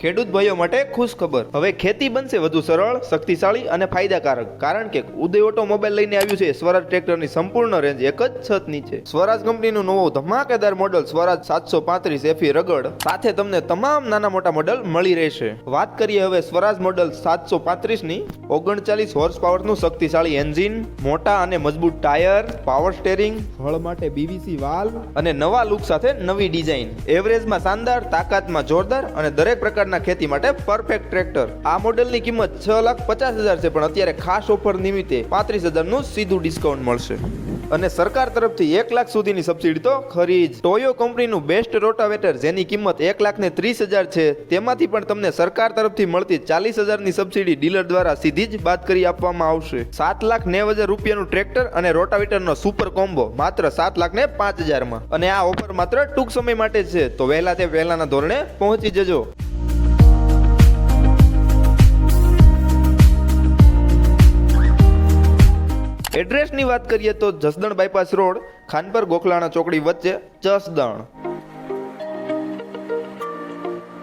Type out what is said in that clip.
ખેડૂત ભાઈઓ માટે ખુશ ખબર. હવે ખેતી બનશે વધુ સરળ, શક્તિશાળી અને ફાયદાકારક. કારણ કે ઉદય ઓટોમોબાઈલ લઈને આવ્યું છે. સ્વરાજ ટ્રેક્ટરની સંપૂર્ણ રેન્જ એક જ છત નીચે. સ્વરાજ કંપનીનું નવો ધમાકેદાર મોડલ સ્વરાજ સાતસો પાંત્રીસ એફી રગડ. સાથે તમને તમામ નાના મોટા મોડલ મળી રહેશે. વાત કરીએ હવે સ્વરાજ મોડલ સાતસો પાંત્રીસની ઓગણચાલીસ હોર્સ પાવરનું શક્તિશાળી એન્જિન મોટા અને મજબૂત ટાયર પાવર સ્ટેરિંગ હળ માટે બીવીસી વાલ અને નવા લુક સાથે નવી ડિઝાઇન એવરેજમાં શાનદાર, તાકાતમાં જોરદાર અને દરેક પ્રકારના ખેતી માટે પરફેક્ટ ટ્રેક્ટર આ મોડેલની કિંમત છ લાખ પચાસ હજાર છે, પણ અત્યારે ખાસ ઓફર નિમિત્તે પાંત્રીસ હજારનું સીધું ડિસ્કાઉન્ટ મળશે. અને સરકાર તરફથી એક લાખ સુધીની સબસિડી તો ખરી જ. ટોયો કંપનીનું બેસ્ટ રોટાવેટર જેની કિંમત એક લાખ ને ત્રીસ હજાર છે, તેમાંથી પણ તમને સરકાર તરફથી મળતી ચાલીસ હજારની સબસિડી ડીલર દ્વારા સીધી જ બાદ કરી આપવામાં આવશે. સાત લાખ નેવ હજાર રૂપિયાનું ટ્રેક્ટર અને રોટાવેટરનો સુપર કોમ્બો માત્ર સાત લાખ ને પાંચ હજારમાં. અને આ ઓફર માત્ર ટૂંક સમય માટે છે, તો વહેલા તે વહેલાના ધોરણે પહોંચી જજો. એડ્રેસની વાત કરીએ તો જસદણ બાયપાસ રોડ ખાનપર ગોખલાણા ચોકડી વચ્ચે જસદણ.